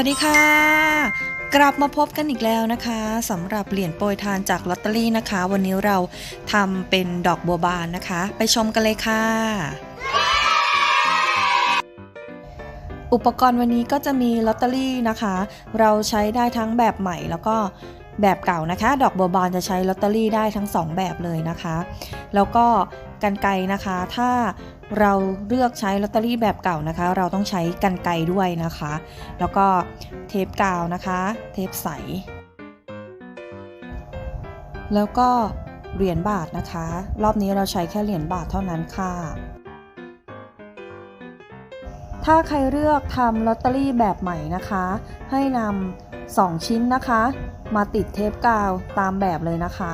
วัสดีค่ะ กลับมาพบกันอีกแล้วนะคะสำหรับเหรียญโปรยทานจากลอตเตอรี่นะคะ วันนี้เราทำเป็นดอกบัวบานนะคะ ไปชมกันเลยค่ะ อุปกรณ์วันนี้ก็จะมีลอตเตอรี่นะคะ เราใช้ได้ทั้งแบบใหม่แล้วก็แบบเก่านะคะ ดอกบัวบานจะใช้ลอตเตอรี่ได้ทั้งสองแบบเลยนะคะ แล้วก็กันไกรนะคะ ถ้า เราเลือกใช้ลอตเตอรี่แบบเก่านะคะ เราต้องใช้กันไกด้วยนะคะ แล้วก็เทปกาวนะคะ เทปใส แล้วก็เหรียญบาทนะคะ รอบนี้เราใช้แค่เหรียญบาทเท่านั้นค่ะ ถ้าใครเลือกทำลอตเตอรี่แบบใหม่นะคะ ให้นำ2 ชิ้นนะคะ มาติดเทปกาวตามแบบเลยนะคะ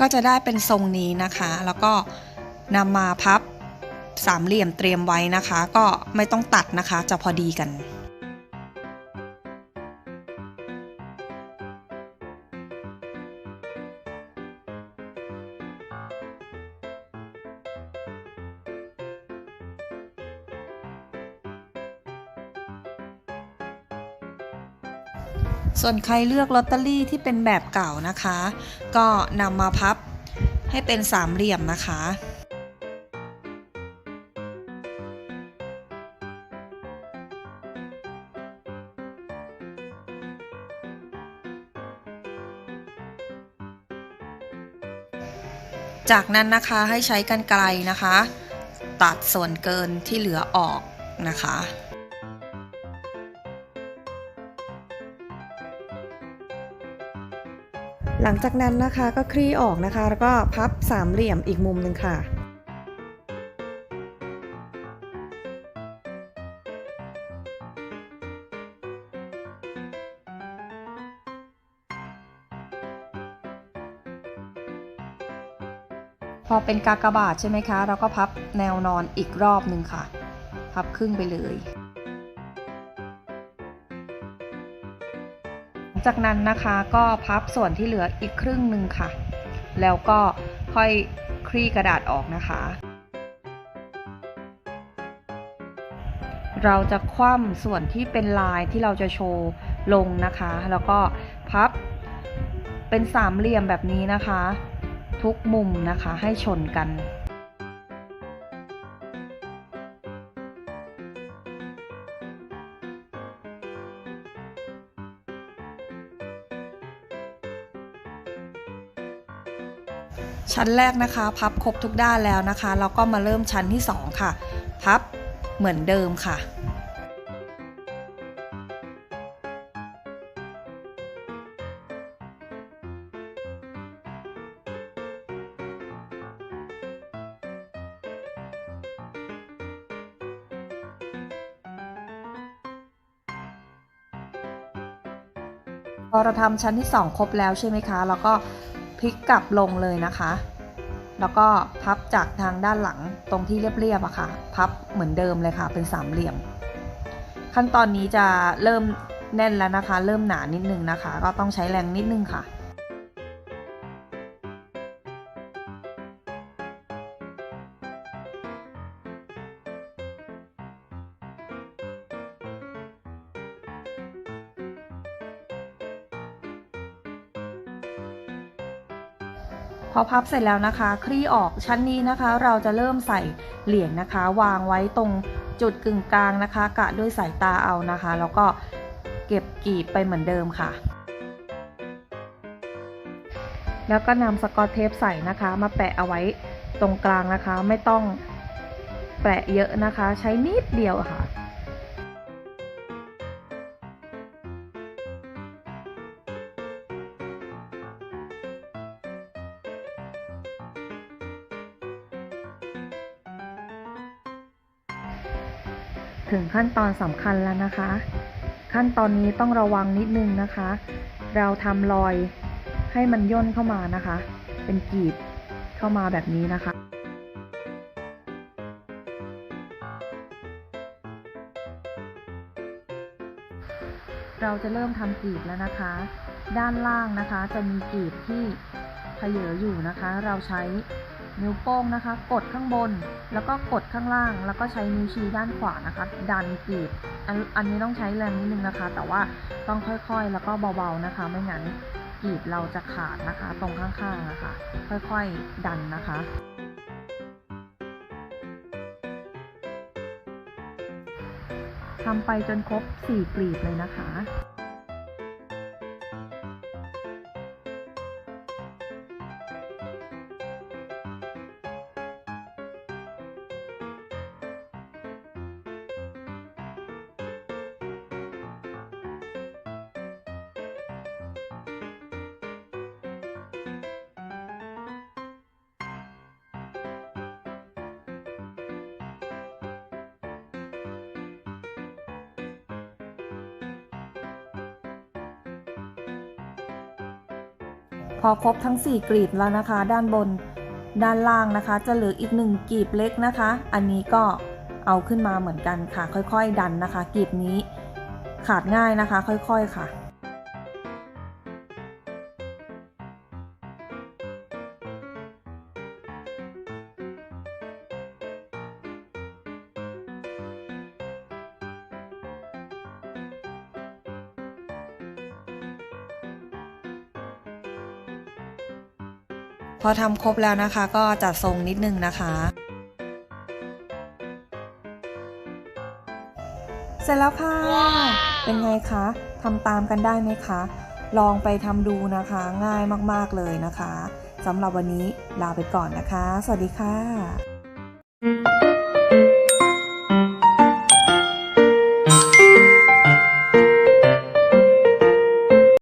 ก็จะได้เป็นทรงนี้นะคะ แล้วก็นำมาพับสามเหลี่ยมเตรียมไว้นะคะ ก็ไม่ต้องตัดนะคะ จะพอดีกัน ส่วนใครเลือกลอตเตอรี่ที่เป็นแบบเก่านะคะ ก็นำมาพับให้เป็นสามเหลี่ยมนะคะจากนั้นนะคะให้ใช้กันไกลนะคะ ตัดส่วนเกินที่เหลือออกนะคะ หลังจากนั้นนะคะก็คลี่ออกนะคะ แล้วก็พับสามเหลี่ยมอีกมุมหนึ่งค่ะ พอเป็นกากบาทใช่ไหมคะ เราก็พับแนวนอนอีกรอบหนึ่งค่ะ พับครึ่งไปเลย จากนั้นนะคะก็พับส่วนที่เหลืออีกครึ่งหนึ่งค่ะ แล้วก็ค่อยคลี่กระดาษออกนะคะ เราจะคว่ำส่วนที่เป็นลายที่เราจะโชว์ลงนะคะ แล้วก็พับเป็นสามเหลี่ยมแบบนี้นะคะ ทุกมุมนะคะให้ชนกัน ชั้นแรกนะคะ พับครบทุกด้านแล้วนะคะแล้วก็มาเริ่มชั้นที่ 2 ค่ะ พับเหมือนเดิมค่ะพอเราทำชั้นที่ 2 ครบแล้วใช่ไหมคะ แล้วก็ พลิกกลับลงเลยนะคะ แล้วก็พับจากทางด้านหลังตรงที่เรียบๆอะค่ะ พับเหมือนเดิมเลยค่ะ เป็นสามเหลี่ยม ขั้นตอนนี้จะเริ่มแน่นแล้วนะคะ เริ่มหนานิดนึงนะคะ ก็ต้องใช้แรงนิดนึงค่ะ พอพับเสร็จแล้วนะคะ คลี่ออกชั้นนี้นะคะ เราจะเริ่มใส่เหรียญนะคะ วางไว้ตรงจุดกึ่งกลางนะคะ กะด้วยสายตาเอานะคะ แล้วก็เก็บกีบไปเหมือนเดิมค่ะ แล้วก็นำสกอตเทปใส่นะคะ มาแปะเอาไว้ตรงกลางนะคะ ไม่ต้องแปะเยอะนะคะ ใช้นิดเดียวค่ะ ถึงขั้นตอนสำคัญแล้วนะคะ ขั้นตอนนี้ต้องระวังนิดนึงนะคะ เราทำรอยให้มันย่นเข้ามานะคะ เป็นกีบเข้ามาแบบนี้นะคะเราจะเริ่มทำกีบแล้วนะคะ ด้านล่างนะคะจะมีกีบที่เผยอยู่นะคะ เราใช้ นิ้วโป้งนะคะ กดข้างบน แล้วก็กดข้างล่าง แล้วก็ใช้นิ้วชี้ด้านขวานะคะ ดันกลีบอันอันนี้ต้องใช้แรงนิดนึงนะคะ แต่ว่าต้องค่อยๆ แล้วก็เบาๆนะคะ ไม่งั้นกลีบเราจะขาดนะคะ ตรงข้างๆนะคะ ค่อยๆ ดันนะคะทำไปจนครบ 4 กลีบเลยนะคะ พอครบทั้ง 4กลีบแล้วนะคะ ด้านบนด้านล่างนะคะ จะเหลืออีกหนึ่งกลีบเล็กนะคะ อันนี้ก็เอาขึ้นมาเหมือนกันค่ะ ค่อยๆ ดันนะคะกลีบนี้ขาดง่ายนะคะ ค่อยๆค่ะ พอทำครบแล้วนะคะ ก็จัดทรงนิดนึงนะคะ เสร็จแล้วค่ะ เป็นไงคะทำตามกันได้ไหมคะ ลองไปทำดูนะคะ ง่ายมากๆเลยนะคะสำหรับวันนี้ลาไปก่อนนะคะ สวัสดีค่ะ